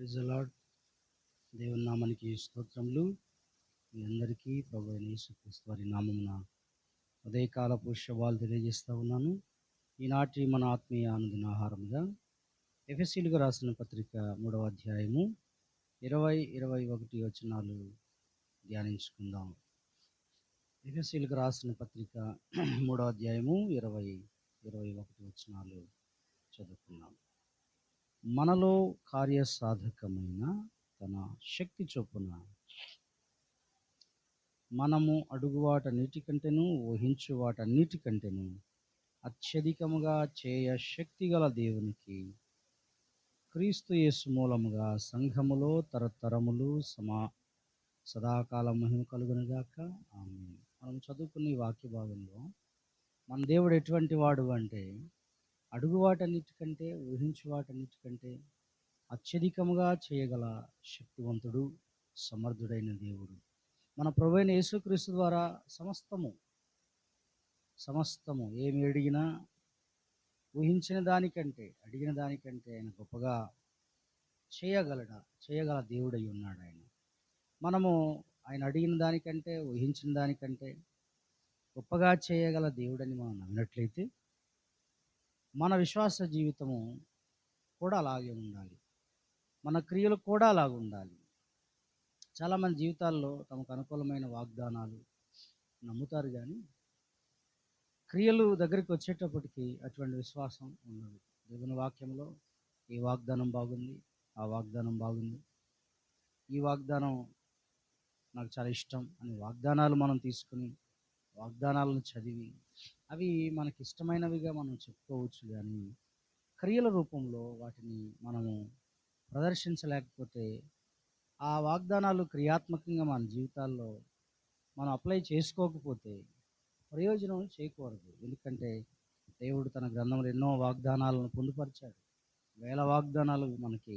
Praise lord దేవుని నామానికి స్తోత్రములు. మీ అందరికీ ప్రభు యేసుక్రీస్తు వారి నామమున ఉదయకాలపు పుష్యవాలు తెలియజేస్తూ ఉన్నాను. ఈనాటి మన ఆత్మీయ ఆనందిన ఆహారముగా ఎఫ్ఎస్సీలకు రాసిన పత్రిక మూడవ అధ్యాయము ఇరవై ఇరవై ఒకటి వచనాలు ధ్యానించుకుందాం. ఎఫ్ఎస్సీలకు రాసిన పత్రిక మూడవ అధ్యాయము ఇరవై ఇరవై ఒకటి వచనాలు చదువుకుందాం. మనలో కార్యసాధకమైన తన శక్తి చొప్పున మనము అడుగు వాటన్నిటికంటేను ఊహించు వాటన్నిటికంటేను అత్యధికముగా చేయ శక్తి గల దేవునికి క్రీస్తు యేసు మూలముగా సంఘములో తరతరములు సమా సదాకాలం మహిమ కలుగునుగాక ఆమె మనం చదువుకునే వాక్య భాగంలో మన దేవుడు ఎటువంటి వాడు అంటే అడుగు వాటన్నిటికంటే ఊహించు వాటన్నిటికంటే అత్యధికముగా చేయగల శక్తివంతుడు సమర్థుడైన దేవుడు. మన ప్రభువైన యేసుక్రీస్తు ద్వారా సమస్తము సమస్తము ఏమి అడిగినా ఊహించిన దానికంటే అడిగిన దానికంటే ఆయన గొప్పగా చేయగలడ చేయగల దేవుడై ఉన్నాడు ఆయన. మనము ఆయన అడిగిన దానికంటే ఊహించిన దానికంటే గొప్పగా చేయగల దేవుడని మనం నమ్మినట్లయితే మన విశ్వాస జీవితము కూడా అలాగే ఉండాలి. మన క్రియలు కూడా అలాగే ఉండాలి. చాలామంది జీవితాల్లో తమకు అనుకూలమైన వాగ్దానాలు నమ్ముతారు కానీ క్రియలు దగ్గరికి వచ్చేటప్పటికి అటువంటి విశ్వాసం ఉండదు. దేవుని వాక్యంలో ఈ వాగ్దానం బాగుంది ఆ వాగ్దానం బాగుంది. ఈ వాగ్దానం నాకు చాలా ఇష్టం అని వాగ్దానాలు మనం తీసుకుని వాగ్దానాలను చదివి అవి మనకి ఇష్టమైనవిగా మనం చెప్పుకోవచ్చు కానీ క్రియల రూపంలో వాటిని మనము ప్రదర్శించలేకపోతే ఆ వాగ్దానాలు క్రియాత్మకంగా మన జీవితాల్లో మనం అప్లై చేసుకోకపోతే ప్రయోజనం చేయకూడదు ఎందుకంటే దేవుడు తన గ్రంథంలో ఎన్నో వాగ్దానాలను పొందుపరిచాడు. వేల వాగ్దానాలు మనకి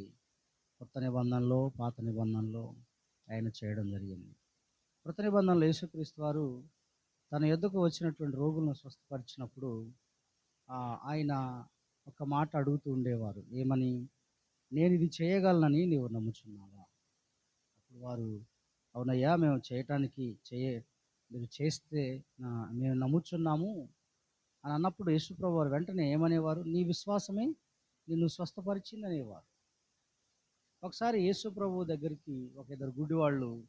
కొత్త నిబంధనలో పాత నిబంధనలో ఆయన చేయడం జరిగింది. కృత నిబంధనలు యేసుక్రీస్తు వారు తన ఎద్దుకు వచ్చినటువంటి రోగులను స్వస్థపరిచినప్పుడు ఆయన ఒక మాట అడుగుతూ ఉండేవారు. ఏమని? నేను ఇది చేయగలనని నీవు నమ్ముచున్నావా? అప్పుడు వారు అవునయ్యా మేము చేయటానికి చేయ మీరు చేస్తే మేము నమ్ముచున్నాము. అని అన్నప్పుడు యేసుప్రభు వారు వెంటనే ఏమనేవారు? నీ విశ్వాసమే నిన్ను స్వస్థపరిచిందనేవారు. ఒకసారి యేసుప్రభు దగ్గరికి ఒక ఇద్దరు గుడ్డివాళ్ళు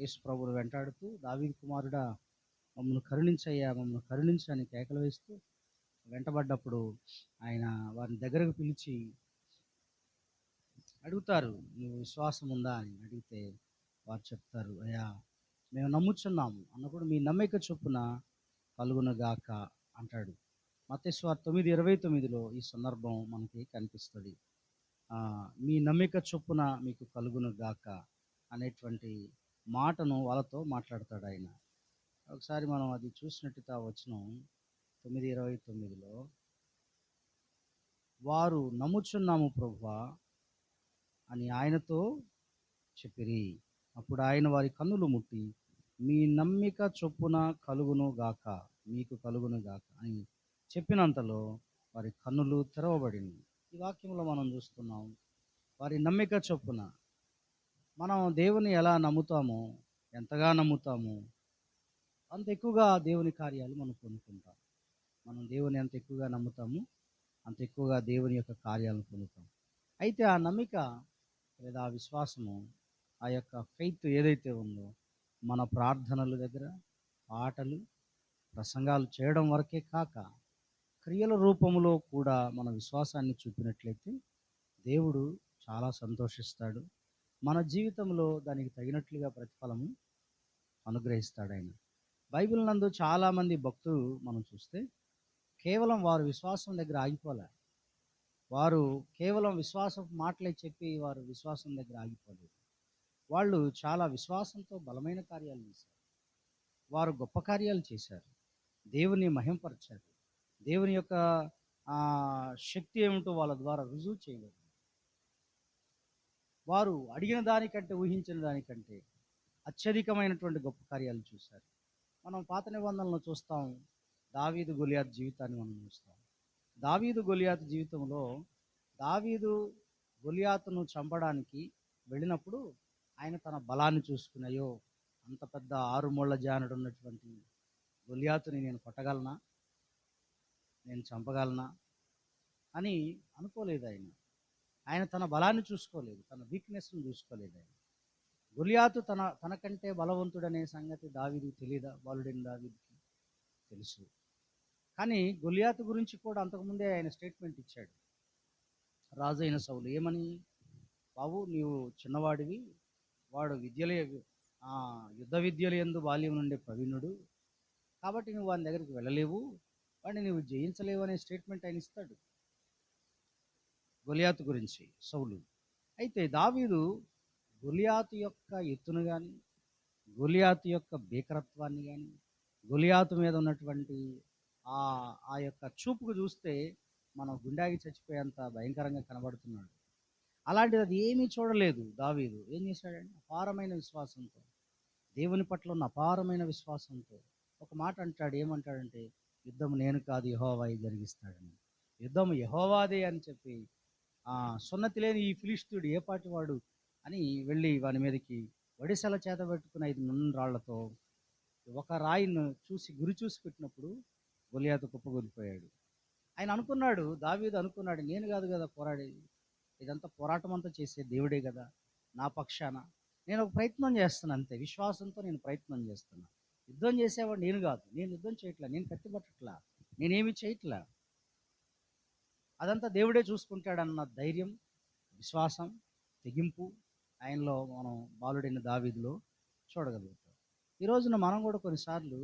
యేసుప్రభుని వెంటాడుతూ దావీ కుమారుడా మమ్మల్ని కరుణించయ్యా మమ్మల్ని కరుణించని కేకలు వేస్తూ వెంటబడ్డప్పుడు ఆయన వారిని దగ్గరకు పిలిచి అడుగుతారు నువ్వు విశ్వాసం ఉందా? అని అడిగితే వారు చెప్తారు అయ్యా మేము నమ్ముచున్నాము అన్నప్పుడు మీ నమ్మిక చొప్పున కలుగునగాక అంటాడు. మతేశ్వర్ తొమ్మిది ఇరవై తొమ్మిదిలో ఈ సందర్భం మనకి కనిపిస్తుంది. మీ నమ్మిక చొప్పున మీకు కలుగునగాక అనేటువంటి మాటను వాళ్ళతో మాట్లాడతాడు ఆయన. ఒకసారి మనం అది చూసినట్టుగా వచ్చిన. తొమ్మిది ఇరవై తొమ్మిదిలో వారు నమ్ముచున్నాము ప్రభువా అని ఆయనతో చెప్పిరి. అప్పుడు ఆయన వారి కన్నులు ముట్టి మీ నమ్మిక చొప్పున కలుగును గాక మీకు కలుగును గాక అని చెప్పినంతలో వారి కన్నులు తెరవబడింది ఈ వాక్యంలో మనం చూస్తున్నాం వారి నమ్మిక చొప్పున మనం దేవుని ఎలా నమ్ముతామో ఎంతగా నమ్ముతామో అంత ఎక్కువగా దేవుని కార్యాలు మనం పొందుకుంటాం. మనం దేవుని ఎంత ఎక్కువగా నమ్ముతాము అంత ఎక్కువగా దేవుని యొక్క కార్యాలను పొందుతాం అయితే ఆ నమ్మిక లేదా ఆ విశ్వాసము ఆ యొక్క ఫెయిత్ ఏదైతే ఉందో మన ప్రార్థనల దగ్గర పాటలు ప్రసంగాలు చేయడం వరకే కాక క్రియల రూపంలో కూడా మన విశ్వాసాన్ని చూపినట్లయితే దేవుడు చాలా సంతోషిస్తాడు. మన జీవితంలో దానికి తగినట్లుగా ప్రతిఫలము అనుగ్రహిస్తాడు ఆయన. బైబిల్ నందు చాలామంది భక్తులు మనం చూస్తే కేవలం వారు విశ్వాసం దగ్గర ఆగిపోలే. వారు కేవలం విశ్వాసం మాటలే చెప్పి వారు విశ్వాసం దగ్గర ఆగిపోలేదు. వాళ్ళు చాలా విశ్వాసంతో బలమైన కార్యాలు చేశారు. వారు గొప్ప కార్యాలు చేశారు. దేవుని మహింపరిచారు. దేవుని యొక్క శక్తి ఏమిటో వాళ్ళ ద్వారా రుజువు చేయలేదు. వారు అడిగిన దానికంటే ఊహించిన దానికంటే అత్యధికమైనటువంటి గొప్ప కార్యాలు చూశారు. మనం పాత నిబంధనలు చూస్తాం. దావీదు గొలియాత్ జీవితాన్ని మనం చూస్తాం. దావీదు గొలియాత్ జీవితంలో దావీదు గొలియాతును చంపడానికి వెళ్ళినప్పుడు ఆయన తన బలాన్ని చూసుకున్నాయో అంత పెద్ద ఆరుమూళ్ళ జానుడు ఉన్నటువంటి గొలియాతుని నేను కొట్టగలనా? నేను చంపగలనా? అని అనుకోలేదు ఆయన. ఆయన తన బలాన్ని చూసుకోలేదు తన వీక్నెస్ను చూసుకోలేదు ఆయన. గొలియాతు తన తనకంటే బలవంతుడనే సంగతి దావీదు తెలియదా బాలుడైన దావిదికి తెలుసు. కానీ గొలియాతు గురించి కూడా అంతకుముందే ఆయన స్టేట్మెంట్ ఇచ్చాడు. రాజు అయిన సౌలు ఏమని? బాబు నీవు చిన్నవాడివి. వాడు విద్యలే యుద్ధ విద్యలు ఎందు బాల్యం నుండి ప్రవీణుడు. కాబట్టి నువ్వు వాని దగ్గరికి వెళ్ళలేవు. వాడిని నువ్వు జయించలేవు అనే స్టేట్మెంట్ ఆయన ఇస్తాడు గొలియాతు గురించి సౌలు. అయితే దావీదు గొలియాతు యొక్క ఎత్తును కానీ గొలియాతు యొక్క భీకరత్వాన్ని కానీ గొలియాతు మీద ఉన్నటువంటి ఆ ఆ యొక్క చూపుకు చూస్తే మనం గుండాగి చచ్చిపోయేంత భయంకరంగా కనబడుతున్నాడు. అలాంటిది అది ఏమీ చూడలేదు దావీదు. ఏం చేశాడంటే అపారమైన విశ్వాసంతో దేవుని పట్ల ఉన్న అపారమైన విశ్వాసంతో ఒక మాట అంటాడు. ఏమంటాడంటే యుద్ధం నేను కాదు యహోవాయి జరిగిస్తాడని. యుద్ధం యహోవాదే అని చెప్పి సున్నతి లేని ఈ ఫిలిస్తుడు ఏ పాటి వాడు అని వెళ్ళి వాని మీదకి వడిసెల చేత పెట్టుకున్న ఐదు నున్న రాళ్ళతో ఒక రాయిని చూసి గురి చూసి పెట్టినప్పుడు గొలియాత కుప్పగొలిపోయాడు ఆయన అనుకున్నాడు దావీదు అనుకున్నాడు నేను కాదు కదా పోరాడేది ఇదంతా పోరాటం అంతా చేసే దేవుడే కదా నా పక్షాన. నేను ఒక ప్రయత్నం చేస్తాను అంతే విశ్వాసంతో నేను ప్రయత్నం చేస్తున్నా. యుద్ధం చేసేవాడు నేను కాదు నేను యుద్ధం చేయట్లా నేను కత్తిపట్టట్లా నేనేమి చేయట్లా? అదంతా దేవుడే చూసుకుంటాడన్న ధైర్యం విశ్వాసం తెగింపు ఆయనలో మనం బాలుడైన దావీదులో చూడగలుగుతాం. ఈ రోజున మనం కూడా కొన్నిసార్లు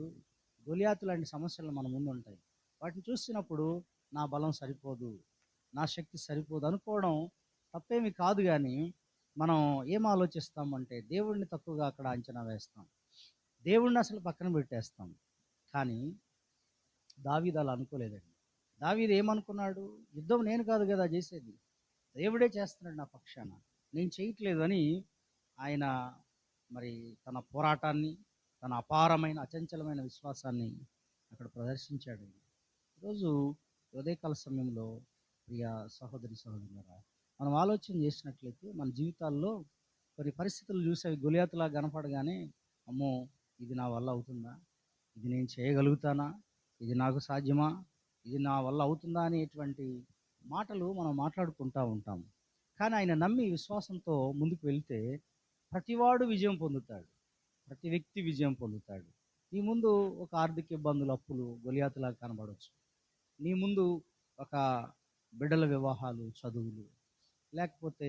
గొలియాతు లాంటి సమస్యలు మన ముందు ఉంటాయి. వాటిని చూసినప్పుడు నా బలం సరిపోదు నా శక్తి సరిపోదు అనుకోవడం తప్పేమి కాదు కానీ మనం ఏం ఆలోచిస్తామంటే దేవుడిని తక్కువగా అక్కడ అంచనా వేస్తాం. దేవుడిని అసలు పక్కన పెట్టేస్తాం. కానీ దావీదు అలా అనుకోలేదండి. దావీదు ఏమనుకున్నాడు? యుద్ధం నేను కాదు కదా చేసేది. దేవుడే చేస్తున్నాడు నా పక్షాన. నేను చేయట్లేదు అని ఆయన మరి తన పోరాటాన్ని తన అపారమైన అచంచలమైన విశ్వాసాన్ని అక్కడ ప్రదర్శించాడు. ఈరోజు ఉదయకాల సమయంలో ప్రియ సహోదరి సహోదరులరా మనం ఆలోచన చేసినట్లయితే మన జీవితాల్లో కొన్ని పరిస్థితులు చూసి అవి గొలియాతులా కనపడగానే అమ్మో ఇది నా వల్ల అవుతుందా? ఇది నేను చేయగలుగుతానా? ఇది నాకు సాధ్యమా? ఇది నా వల్ల అవుతుందా? అనేటువంటి మాటలు మనం మాట్లాడుకుంటూ ఉంటాం కానీ ఆయన నమ్మి విశ్వాసంతో ముందుకు వెళ్తే ప్రతివాడు విజయం పొందుతాడు. ప్రతి వ్యక్తి విజయం పొందుతాడు. నీ ముందు ఒక ఆర్థిక ఇబ్బందులు అప్పులు గొలియాతులా కనబడవచ్చు నీ ముందు ఒక బిడ్డల వివాహాలు చదువులు లేకపోతే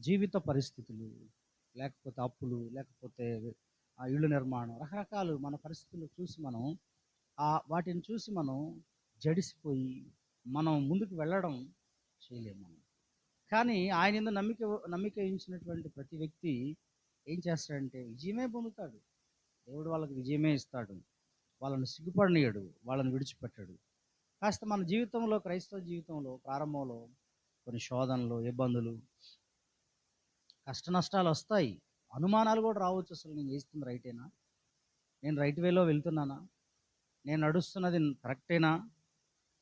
జీవిత పరిస్థితులు లేకపోతే అప్పులు లేకపోతే ఆ ఇళ్ళు నిర్మాణం రకరకాలు మన పరిస్థితులు చూసి మనం ఆ వాటిని చూసి మనం జడిసిపోయి మనం ముందుకు వెళ్ళడం చేయలేము మనం. కానీ ఆయన ఎందు నమ్మిక నమ్మిక ఉంచినటువంటి ప్రతి వ్యక్తి ఏం చేస్తాడంటే విజయమే పొందుతాడు. దేవుడు వాళ్ళకి విజయమే ఇస్తాడు. వాళ్ళని సిగ్గుపడనీయడు. వాళ్ళని విడిచిపెట్టాడు. కాస్త మన జీవితంలో క్రైస్తవ జీవితంలో ప్రారంభంలో కొన్ని శోధనలు ఇబ్బందులు కష్ట నష్టాలు వస్తాయి. అనుమానాలు కూడా రావచ్చు అసలు నేను చేస్తుంది రైటేనా నేను రైట్ వేలో వెళ్తున్నానా? నేను నడుస్తున్నది కరెక్టేనా?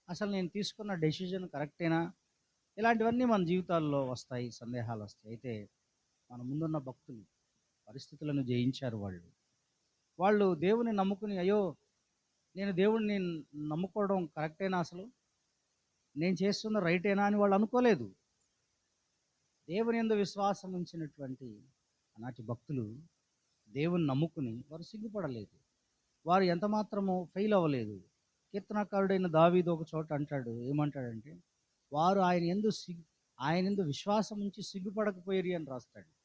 అసలు నేను తీసుకున్న డెసిజన్ కరెక్టేనా? ఇలాంటివన్నీ మన జీవితాల్లో వస్తాయి సందేహాలు వస్తాయి. అయితే మన ముందున్న భక్తులు పరిస్థితులను జయించారు వాళ్ళు. వాళ్ళు దేవుని నమ్ముకుని అయ్యో నేను దేవుడిని నమ్ముకోవడం కరెక్టేనా అసలు? నేను చేస్తున్న రైటేనా అని వాళ్ళు అనుకోలేదు. దేవుని ఎందు విశ్వాసం ఉంచినటువంటి నాటి భక్తులు దేవుని నమ్ముకుని వారు సిగ్గుపడలేదు. వారు ఎంత మాత్రము ఫెయిల్ అవ్వలేదు. కీర్తనకారుడైన దావీదు ఒక చోట అంటాడు ఏమంటాడంటే వారు ఆయన ఎందు సిగ్గు ఆయన ఎందు విశ్వాసం ఉంచి సిగ్గుపడకపోయేరి అని రాస్తాడు.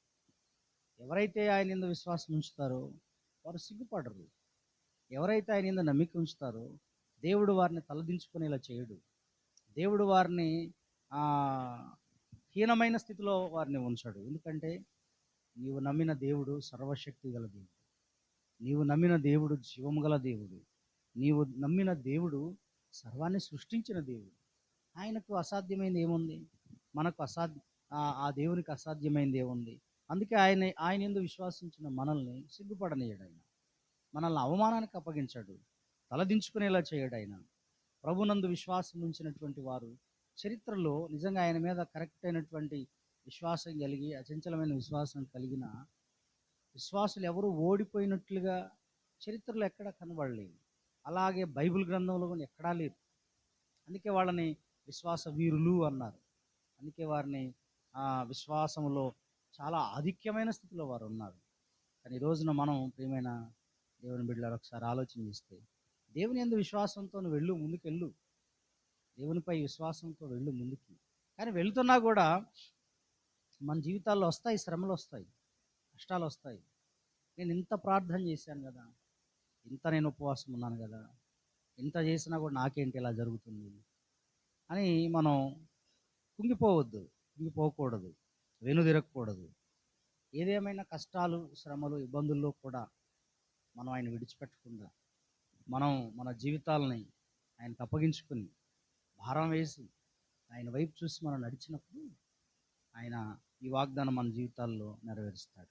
ఎవరైతే ఆయన ఎందు విశ్వాసం ఉంచుతారో వారు సిగ్గుపడరు. ఎవరైతే ఆయన ఎందు నమ్మిక ఉంచుతారో దేవుడు వారిని తలదించుకునేలా చేయడు. దేవుడు వారిని హీనమైన స్థితిలో వారిని ఉంచాడు. ఎందుకంటే నీవు నమ్మిన దేవుడు సర్వశక్తి గల దేవుడు. నీవు నమ్మిన దేవుడు జీవము గల దేవుడు. నీవు నమ్మిన దేవుడు సర్వాన్ని సృష్టించిన దేవుడు. ఆయనకు అసాధ్యమైనది ఏముంది? మనకు అసాధ్య ఆ- దేవునికి అసాధ్యమైనది ఏముంది? అందుకే ఆయన ఆయన ఎందు విశ్వాసించిన మనల్ని సిగ్గుపడనీయడు ఆయన. మనల్ని అవమానానికి అప్పగించాడు. తలదించుకునేలా చేయడు ఆయన. ప్రభునందు విశ్వాసం ఉంచినటువంటి వారు చరిత్రలో నిజంగా ఆయన మీద కరెక్ట్ అయినటువంటి విశ్వాసం కలిగి అచంచలమైన విశ్వాసం కలిగిన విశ్వాసులు ఎవరు ఓడిపోయినట్లుగా చరిత్రలో ఎక్కడా కనబడలేదు. అలాగే బైబిల్ గ్రంథంలో కూడా ఎక్కడా లేదు అందుకే వాళ్ళని విశ్వాస వీరులు అన్నారు. అందుకే వారిని ఆ విశ్వాసంలో చాలా ఆధిక్యమైన స్థితిలో వారు ఉన్నారు. కానీ ఈ రోజున మనం ప్రియమైన దేవుని బిడ్డలు ఒకసారి ఆలోచన చేస్తే దేవుని ఎందు విశ్వాసంతో వెళ్ళు ముందుకెళ్ళు. దేవునిపై విశ్వాసంతో వెళ్ళు ముందుకి. కానీ వెళ్తున్నా కూడా మన జీవితాల్లో వస్తాయి శ్రమలు వస్తాయి కష్టాలు వస్తాయి. నేను ఇంత ప్రార్థన చేశాను కదా ఇంత నేను ఉపవాసం ఉన్నాను కదా ఇంత చేసినా కూడా నాకేంటి ఇలా జరుగుతుంది? అని మనం కుంగిపోవద్దు కుంగిపోకూడదు వెనుదిరగకూడదు. ఏదేమైనా కష్టాలు శ్రమలు ఇబ్బందుల్లో కూడా మనం ఆయన విడిచిపెట్టకుండా మనం మన జీవితాలని ఆయనకు అప్పగించుకుని భారం వేసి ఆయన వైపు చూసి మనం నడిచినప్పుడు ఆయన ఈ వాగ్దానం మన జీవితాల్లో నెరవేరుస్తాడు.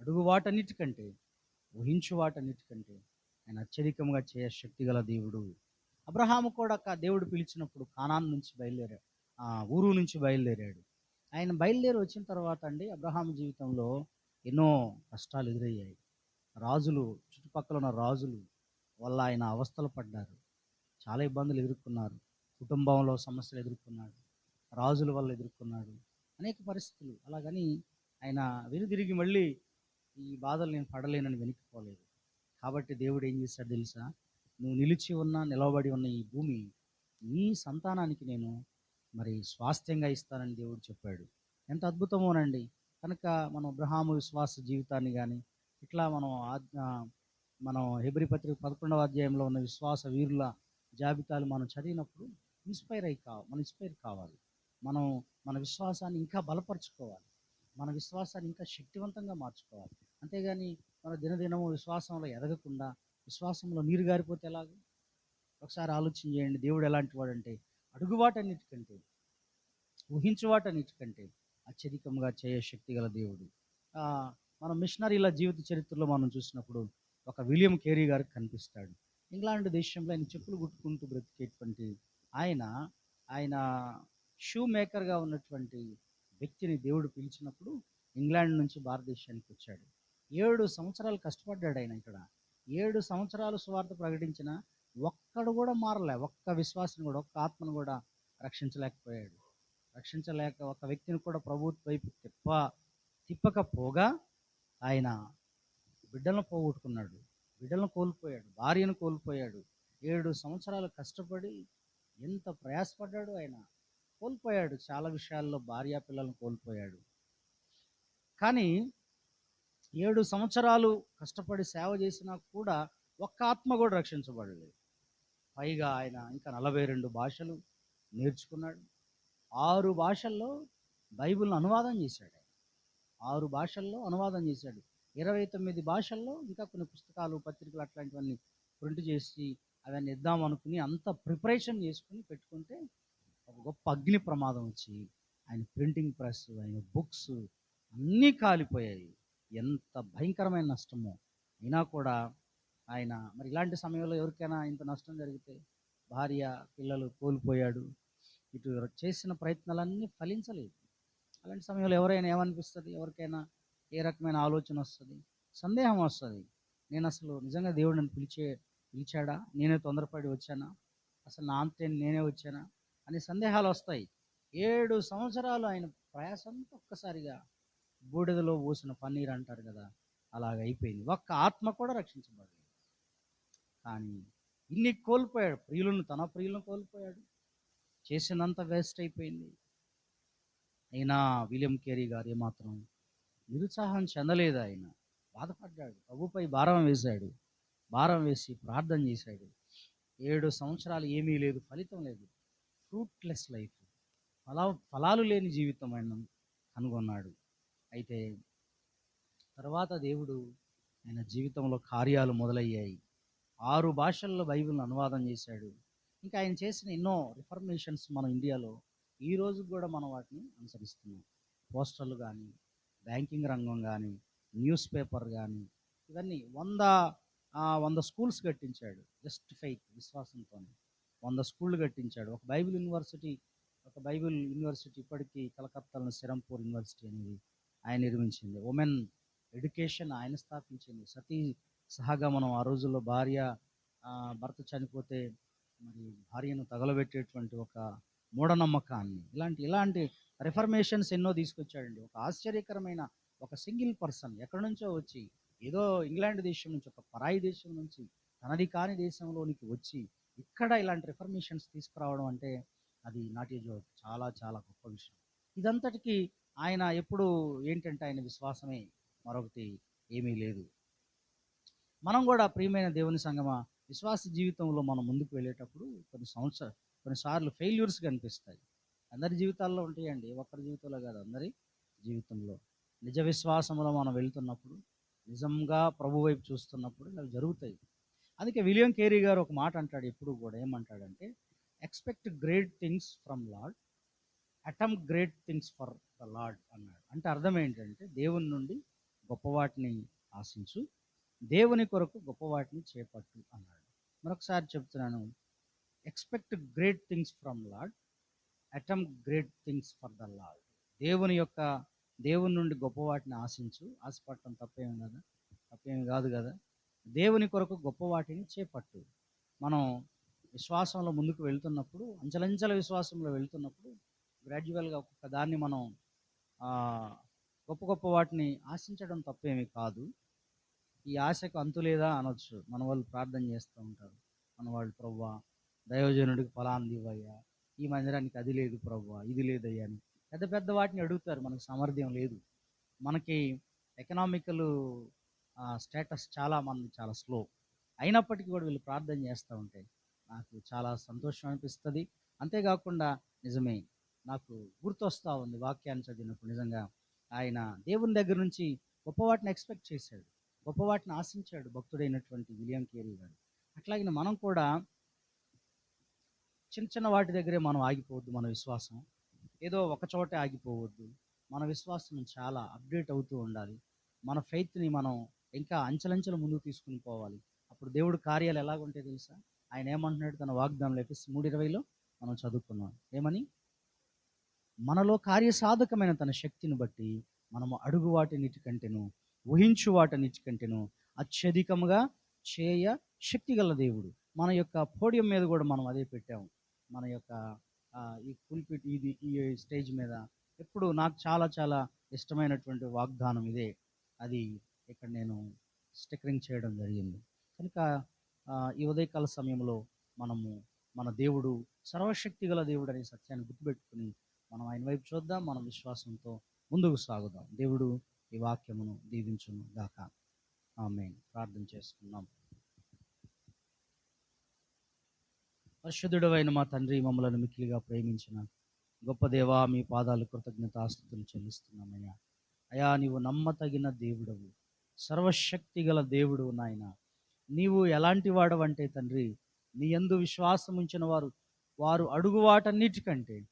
అడుగు వాటన్నిటికంటే ఊహించు వాటన్నిటికంటే ఆయన అత్యధికంగా చేయ శక్తి గల దేవుడు అబ్రహాము కూడా దేవుడు పిలిచినప్పుడు కానాన్ నుంచి బయలుదేరాడు ఆ ఊరు నుంచి బయలుదేరాడు. ఆయన బయలుదేరి వచ్చిన తర్వాత అండి అబ్రహాం జీవితంలో ఎన్నో కష్టాలు ఎదురయ్యాయి. రాజులు చుట్టుపక్కల ఉన్న రాజులు వల్ల ఆయన అవస్థలు పడ్డారు. చాలా ఇబ్బందులు ఎదుర్కొన్నారు. కుటుంబంలో సమస్యలు ఎదుర్కొన్నాడు. రాజుల వల్ల ఎదుర్కొన్నాడు. అనేక పరిస్థితులు. అలాగని ఆయన వెనుదిరిగి మళ్ళీ ఈ బాధలు నేను పడలేనని వెనక్కిపోలేదు కాబట్టి దేవుడు ఏం చేశాడు తెలుసా? నువ్వు నిలిచి ఉన్న నిలవబడి ఉన్న ఈ భూమి నీ సంతానానికి నేను మరి స్వాస్థ్యంగా ఇస్తానని దేవుడు చెప్పాడు. ఎంత అద్భుతమోనండి. కనుక మనం బ్రహాము విశ్వాస జీవితాన్ని కానీ ఇట్లా మనం ఆజ్ఞ మనం హెబ్రి పత్రిక పదకొండవ అధ్యాయంలో ఉన్న విశ్వాస వీరుల జాబితాలు మనం చదివినప్పుడు ఇన్స్పైర్ అయి కావాలి మనం ఇన్స్పైర్ కావాలి. మనం మన విశ్వాసాన్ని ఇంకా బలపరుచుకోవాలి. మన విశ్వాసాన్ని ఇంకా శక్తివంతంగా మార్చుకోవాలి. అంతేగాని మన దినదినము విశ్వాసంలో ఎదగకుండా విశ్వాసంలో నీరు గారిపోతే ఎలాగ? ఒకసారి ఆలోచన చేయండి. దేవుడు ఎలాంటి వాడంటే అడుగువాటన్నిటికంటే ఊహించువాటన్నిటికంటే అత్యధికంగా చేయ శక్తి గల దేవుడు. మన మిషనరీల జీవిత చరిత్రలో మనం చూసినప్పుడు ఒక విలియం కేరీ గారికి కనిపిస్తాడు. ఇంగ్లాండ్ దేశంలో ఆయన చెప్పులు కుట్టుకుంటూ బ్రతికేటువంటి ఆయన ఆయన షూ మేకర్గా ఉన్నటువంటి వ్యక్తిని దేవుడు పిలిచినప్పుడు ఇంగ్లాండ్ నుంచి భారతదేశానికి వచ్చాడు. ఏడు సంవత్సరాలు కష్టపడ్డాడు ఆయన ఇక్కడ. ఏడు సంవత్సరాలు సువార్త ప్రకటించిన ఒక్కడు కూడా మారలే. ఒక్క విశ్వాసం కూడా ఒక్క ఆత్మను కూడా రక్షించలేకపోయాడు. రక్షించలేక ఒక వ్యక్తిని కూడా ప్రభుత్వ వైపు తిప్ప తిప్పకపోగా ఆయన బిడ్డలను పోగొట్టుకున్నాడు. బిడ్డలను కోల్పోయాడు. భార్యను కోల్పోయాడు. ఏడు సంవత్సరాలు కష్టపడి ఎంత ప్రయాసపడ్డాడు ఆయన. కోల్పోయాడు. చాలా విషయాల్లో భార్య పిల్లలను కోల్పోయాడు. కానీ ఏడు సంవత్సరాలు కష్టపడి సేవ చేసినా కూడా ఒక్క ఆత్మ కూడా రక్షించబడలేదు. పైగా ఆయన ఇంకా నలభై రెండు భాషలు నేర్చుకున్నాడు. ఆరు భాషల్లో బైబిల్ను అనువాదం చేశాడు ఆయన. ఆరు భాషల్లో అనువాదం చేశాడు. ఇరవై తొమ్మిది భాషల్లో ఇంకా కొన్ని పుస్తకాలు పత్రికలు అట్లాంటివన్నీ ప్రింట్ చేసి అవన్నీ ఇద్దాం అనుకుని అంత ప్రిపరేషన్ చేసుకుని పెట్టుకుంటే ఒక గొప్ప అగ్ని ప్రమాదం వచ్చి ఆయన ప్రింటింగ్ ప్రెస్ ఆయన బుక్స్ అన్నీ కాలిపోయాయి. ఎంత భయంకరమైన నష్టమో. అయినా కూడా ఆయన మరి ఇలాంటి సమయంలో ఎవరికైనా ఇంత నష్టం జరిగితే భార్య పిల్లలు కోల్పోయాడు. ఇటు చేసిన ప్రయత్నాలన్నీ ఫలించలేదు. అలాంటి సమయంలో ఎవరైనా ఏమనిపిస్తుంది? ఎవరికైనా ఏ రకమైన ఆలోచన వస్తుంది? సందేహం వస్తుంది. నేను అసలు నిజంగా దేవుడు నన్ను పిలిచే పిలిచాడా? నేనే తొందరపడి వచ్చానా? అసలు నా అంతే నేనే వచ్చానా? అనే సందేహాలు వస్తాయి. ఏడు సంవత్సరాలు ఆయన ప్రయాసంతో ఒక్కసారిగా బూడిదలో పోసిన పన్నీర్ అంటారు కదా అలాగ అయిపోయింది. ఒక్క ఆత్మ కూడా రక్షించబడలేదు. కానీ ఇన్ని కోల్పోయాడు. ప్రియులను తన ప్రియులను కోల్పోయాడు. చేసినంత వేస్ట్ అయిపోయింది. అయినా విలియం కేరీ గారు ఏమాత్రం నిరుత్సాహం చెందలేదు ఆయన. బాధపడ్డాడు. ప్రభుపై భారం వేశాడు. భారం వేసి ప్రార్థన చేశాడు. ఏడు సంవత్సరాలు ఏమీ లేదు ఫలితం లేదు. Fruitless life. ఫలా ఫలాలు లేని జీవితం ఆయన కనుగొన్నాడు. అయితే తర్వాత దేవుడు ఆయన జీవితంలో కార్యాలు మొదలయ్యాయి. ఆరు భాషల్లో బైబిల్ను అనువాదం చేశాడు. ఇంకా ఆయన చేసిన ఎన్నో రిఫర్మేషన్స్ మన ఇండియాలో ఈ రోజు కూడా మనం వాటిని అనుసరిస్తున్నాం. పోస్టర్లు కానీ బ్యాంకింగ్ రంగం కానీ న్యూస్ పేపర్ కానీ ఇవన్నీ వంద వంద స్కూల్స్ కట్టించాడు జస్ట్ ఫైత్ విశ్వాసంతో వంద స్కూళ్ళు కట్టించాడు. ఒక బైబిల్ యూనివర్సిటీ ఒక బైబిల్ యూనివర్సిటీ ఇప్పటికీ కలకత్తాలో సిరంపూర్ యూనివర్సిటీ అనేది ఆయన నిర్మించింది. ఉమెన్ ఎడ్యుకేషన్ ఆయన స్థాపించింది. సతీ మనం ఆ రోజుల్లో భార్య భర్త చనిపోతే మరి భార్యను తగలబెట్టేటువంటి ఒక మూఢనమ్మకాన్ని ఇలాంటి ఇలాంటి రిఫర్మేషన్స్ ఎన్నో తీసుకొచ్చాడండి. ఒక ఆశ్చర్యకరమైన ఒక సింగిల్ పర్సన్ ఎక్కడి నుంచో వచ్చి ఏదో ఇంగ్లాండ్ దేశం నుంచి ఒక పరాయి దేశం నుంచి తనది కాని దేశంలోనికి వచ్చి ఇక్కడ ఇలాంటి రిఫర్మేషన్స్ తీసుకురావడం అంటే అది నాట్ ఈజ్ చాలా చాలా గొప్ప విషయం. ఇదంతటికి ఆయన ఎప్పుడు ఏంటంటే ఆయన విశ్వాసమే మరొకటి ఏమీ లేదు. మనం కూడా ప్రియమైన దేవుని సంగమ విశ్వాస జీవితంలో మనం ముందుకు వెళ్ళేటప్పుడు కొన్ని సంవత్సరాలు కొన్నిసార్లు ఫెయిల్యూర్స్ కనిపిస్తాయి అందరి జీవితాల్లో ఉంటాయండి. ఒక్కరి జీవితంలో కాదు అందరి జీవితంలో. నిజ విశ్వాసంలో మనం వెళ్తున్నప్పుడు నిజంగా ప్రభు వైపు చూస్తున్నప్పుడు ఇలా జరుగుతాయి. అందుకే విలియం కేరీ గారు ఒక మాట అంటాడు ఎప్పుడు కూడా ఏమంటాడంటే expect great things from lord attempt great things for the lord అన్నాడు. అంటే అర్థం ఏంటంటే దేవుని నుండి గొప్పవాటిని ఆశించు దేవుని కొరకు గొప్పవాటిని చేపట్టు అన్నాడు. మరొకసారి చెప్తున్నాను. Expect great things from lord attempt great things for the lord దేవుని యొక్క దేవుని నుండి గొప్పవాటిని ఆశించు ఆశపడటం తప్పేమి కదా తప్పేమి కాదు కదా? దేవుని కొరకు గొప్పవాటిని చేపట్టు. మనం విశ్వాసంలో ముందుకు వెళ్తున్నప్పుడు అంచలంచల విశ్వాసంలో వెళ్తున్నప్పుడు గ్రాడ్యువల్గా ఒక్కొక్క దాన్ని మనం గొప్ప గొప్ప వాటిని ఆశించడం తప్పేమి కాదు. ఈ ఆశకు అంతు లేదా అనొచ్చు. మన వాళ్ళు ప్రార్థన చేస్తూ ఉంటారు. మన వాళ్ళు ప్రవ్వా దయోజనుడికి ఫలాన్ని ఇవ్వయ్యా. ఈ మందిరానికి అది లేదు ప్రవ్వా ఇది లేదయ్యా అని పెద్ద పెద్ద వాటిని అడుగుతారు. మనకు సామర్థ్యం లేదు. మనకి ఎకనామికల్ స్టేటస్ చాలా మంది చాలా స్లో. అయినప్పటికీ కూడా వీళ్ళు ప్రార్థన చేస్తూ ఉంటే నాకు చాలా సంతోషం అనిపిస్తుంది. అంతేకాకుండా నిజమే నాకు గుర్తొస్తూ ఉంది వాక్యాన్ని చదివినప్పుడు. నిజంగా ఆయన దేవుని దగ్గర నుంచి గొప్ప వాటిని ఎక్స్పెక్ట్ చేశాడు. గొప్ప వాటిని ఆశించాడు భక్తుడైనటువంటి విలియం కేరీ గారు. అట్లాగే మనం కూడా చిన్న చిన్న వాటి దగ్గరే మనం ఆగిపోవద్దు మన విశ్వాసం. ఏదో ఒక చోటే ఆగిపోవద్దు. మన విశ్వాసం చాలా అప్డేట్ అవుతూ ఉండాలి. మన ఫెయిత్ని మనం ఇంకా అంచెలంచెలు ముందుకు తీసుకుని పోవాలి. అప్పుడు దేవుడు కార్యాలు ఎలాగుంటాయి తెలుసా? ఆయన ఏమంటున్నాడు? తన వాగ్దానం ఎఫెస్ మూడు ఇరవైలో మనం చదువుకున్నాం. ఏమని? మనలో కార్యసాధకమైన తన శక్తిని బట్టి మనము అడుగు వాటినిటి కంటేను ఊహించు వాటినిటి కంటేను అత్యధికముగా చేయ శక్తి గల దేవుడు. మన యొక్క పోడియం మీద కూడా మనం అదే పెట్టాము. మన యొక్క ఈ కుల్పిట్ ఇది ఈ స్టేజ్ మీద ఎప్పుడు నాకు చాలా చాలా ఇష్టమైనటువంటి వాగ్దానం ఇదే. అది ఇక్కడ నేను స్టిక్కరింగ్ చేయడం జరిగింది. కనుక ఈ ఉదయకాల సమయంలో మనము మన దేవుడు సర్వశక్తి గల దేవుడు అనే సత్యాన్ని గుర్తుపెట్టుకుని మనం ఆయన వైపు చూద్దాం మన విశ్వాసంతో ముందుకు సాగుదాం. దేవుడు ఈ వాక్యమును దీవించును గాక. ఆమె ప్రార్థన చేసుకున్నాం పరిశుద్ధుడు అయిన మా తండ్రి మమ్మలను మిక్కిలిగా ప్రేమించిన గొప్ప దేవా మీ పాదాలు కృతజ్ఞతాస్తుతులు చెల్లిస్తున్నామయ్యా అయా నీవు నమ్మతగిన దేవుడవు సర్వశక్తి గల దేవుడు నాయన. నీవు ఎలాంటి వాడవంటే తండ్రి నీ ఎందు విశ్వాసం ఉంచిన వారు వారు అడుగువాటన్నిటికంటే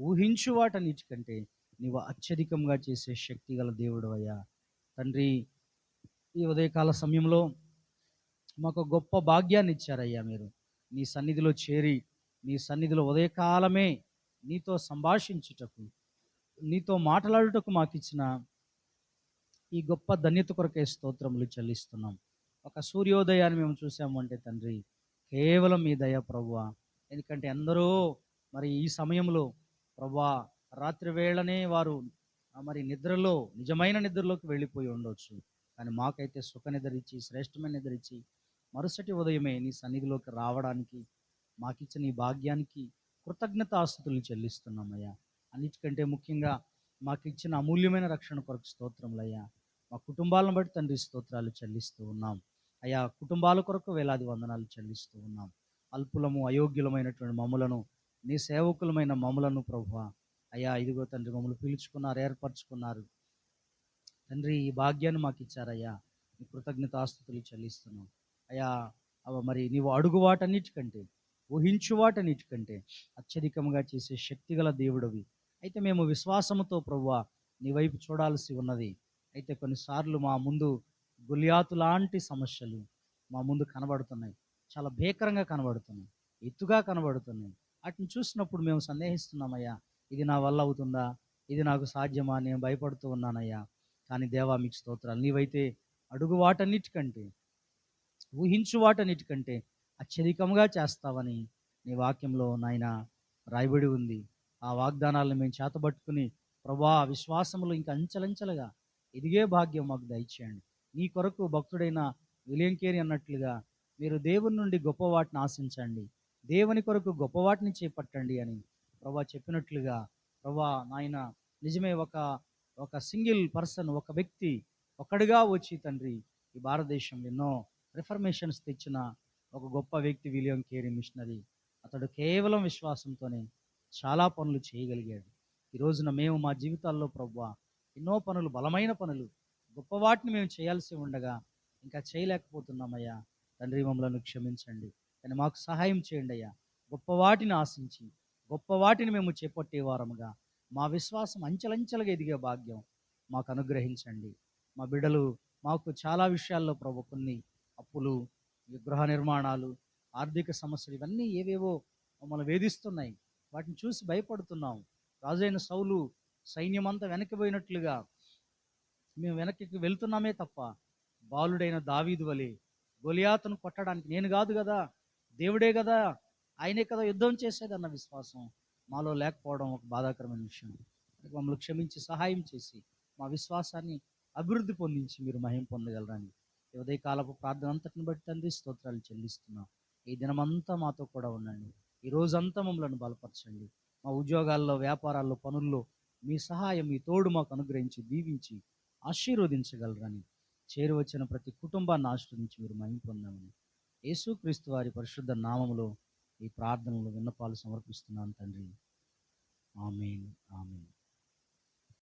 వాటన్నిటికంటే ఊహించు వాటన్నిటికంటే నీవు అత్యధికంగా చేసే శక్తి గల దేవుడు అయ్యా తండ్రి ఈ ఉదయకాల సమయంలో మాకు గొప్ప భాగ్యాన్ని ఇచ్చారయ్యా మీరు. నీ సన్నిధిలో చేరి నీ సన్నిధిలో ఉదయకాలమే నీతో సంభాషించుటకు నీతో మాట్లాడుటకు మాకు ఇచ్చిన ఈ గొప్ప ధన్యత కొరకే స్తోత్రములు చెల్లిస్తున్నాం. ఒక సూర్యోదయాన్ని మేము చూసాము అంటే తండ్రి కేవలం మీ దయ ప్రభువ. ఎందుకంటే ఎందరో మరి ఈ సమయంలో ప్రభా రాత్రి వేళనే వారు మరి నిద్రలో నిజమైన నిద్రలోకి వెళ్ళిపోయి ఉండొచ్చు. కానీ మాకైతే సుఖ నిద్ర ఇచ్చి శ్రేష్టమైన నిద్ర ఇచ్చి మరుసటి ఉదయమే నీ సన్నిధిలోకి రావడానికి మాకిచ్చిన ఈ భాగ్యానికి కృతజ్ఞత కృతజ్ఞతాస్తుతులు చెల్లిస్తున్నామయ్యా. అన్నిటికంటే ముఖ్యంగా మాకు ఇచ్చిన అమూల్యమైన రక్షణ కొరకు స్తోత్రములయ్యా. మా కుటుంబాలను బట్టి తండ్రి స్తోత్రాలు చెల్లిస్తూ ఉన్నాం. అయ్యా కుటుంబాల కొరకు వేలాది వందనాలు చెల్లిస్తూ ఉన్నాం. అల్పులము అయోగ్యులమైనటువంటి మమ్ములను నీ సేవకులమైన మమ్మలను ప్రభు అయ్యా ఇదిగో తండ్రి మమ్మల్ని పిలుచుకున్నారు ఏర్పరచుకున్నారు. తండ్రి ఈ భాగ్యాన్ని మాకు ఇచ్చారయ్యా నీ కృతజ్ఞతాస్తుతులు చెల్లిస్తున్నాం. అయ్యా అవ మరి నీవు అడుగు వాటన్నిటికంటే ఊహించు వాటన్నిటికంటే అత్యధికంగా చేసే శక్తిగల దేవుడవి. అయితే మేము విశ్వాసముతో ప్రభువా నీ వైపు చూడాల్సి ఉన్నది. అయితే కొన్నిసార్లు మా ముందు గులియాతు లాంటి సమస్యలు మా ముందు కనబడుతున్నాయి. చాలా భీకరంగా కనబడుతున్నాయి. ఎత్తుగా కనబడుతున్నాయి. వాటిని చూసినప్పుడు మేము సందేహిస్తున్నామయ్యా. ఇది నా వల్ల అవుతుందా? ఇది నాకు సాధ్యమా? నేను భయపడుతూ ఉన్నానయ్యా. కానీ దేవా మీకు స్తోత్రాలు. నీవైతే అడుగు వాటన్నిటికంటే ఊహించు వాటన్నిటికంటే అత్యధికంగా చేస్తావని నీ వాక్యంలో నాయన రాయబడి ఉంది. ఆ వాగ్దానాలను మేము చేతబట్టుకుని ప్రభా విశ్వాసములు ఇంకా అంచలంచలుగా ఎదిగే భాగ్యం మాకు దయచేయండి. నీ కొరకు భక్తుడైన విలియం కేరి అన్నట్లుగా మీరు దేవుని నుండి గొప్ప వాటిని ఆశించండి. దేవుని కొరకు గొప్ప వాటిని చేపట్టండి అని ప్రభా చెప్పినట్లుగా ప్రభా నాయన నిజమే ఒక ఒక సింగిల్ పర్సన్ ఒక వ్యక్తి ఒక్కడిగా వచ్చి తండ్రి ఈ భారతదేశం ఎన్నో రిఫర్మేషన్స్ తెచ్చిన ఒక గొప్ప వ్యక్తి విలియం కేరీ మిషనరీ. అతడు కేవలం విశ్వాసంతోనే చాలా పనులు చేయగలిగాడు. ఈ రోజున మేము మా జీవితాల్లో ప్రభు ఎన్నో పనులు బలమైన పనులు గొప్ప వాటిని మేము చేయాల్సి ఉండగా ఇంకా చేయలేకపోతున్నామయ్యా. తండ్రి మమ్మలను క్షమించండి. కానీ మాకు సహాయం చేయండి అయ్యా. గొప్ప వాటిని ఆశించి గొప్ప వాటిని మేము చేపట్టే వారముగా మా విశ్వాసం అంచెలంచెలుగా ఎదిగే భాగ్యం మాకు అనుగ్రహించండి. మా బిడ్డలు మాకు చాలా విషయాల్లో ప్రభు కొన్ని అప్పులు గృహ నిర్మాణాలు ఆర్థిక సమస్యలు ఇవన్నీ ఏవేవో మమ్మల్ని వేధిస్తున్నాయి. వాటిని చూసి భయపడుతున్నాం. రాజైన సౌలు సైన్యమంతా వెనక్కిపోయినట్లుగా మేము వెనక్కి వెళ్తున్నామే తప్ప బాలుడైన దావీదు వలె గొలియాతను కొట్టడానికి నేను కాదు కదా. దేవుడే కదా ఆయనే కదా యుద్ధం చేసేదన్న విశ్వాసం మాలో లేకపోవడం ఒక బాధాకరమైన విషయం. మమ్మల్ని క్షమించి సహాయం చేసి మా విశ్వాసాన్ని అభివృద్ధి పొందించి మీరు మహిం పొందగలరని ఉదయకాలపు ప్రార్థన అంతటిని బట్టి తండ్రి స్తోత్రాలు చెల్లిస్తున్నాం. ఈ దినమంతా మాతో కూడా ఉండండి. ఈ రోజంతా మమ్మల్ని బలపరచండి. మా ఉద్యోగాల్లో వ్యాపారాల్లో పనుల్లో మీ సహాయం మీ తోడు మాకు అనుగ్రహించి దీవించి ఆశీర్వదించగలరని చేరువచ్చిన ప్రతి కుటుంబాన్ని ఆశ్రయించి మీరు మహిం పొందామని యేసుక్రీస్తు వారి పరిశుద్ధ నామములో ఈ ప్రార్థనలు విన్నపాలు సమర్పిస్తున్నాను తండ్రి. ఆమెన్. ఆమెన్.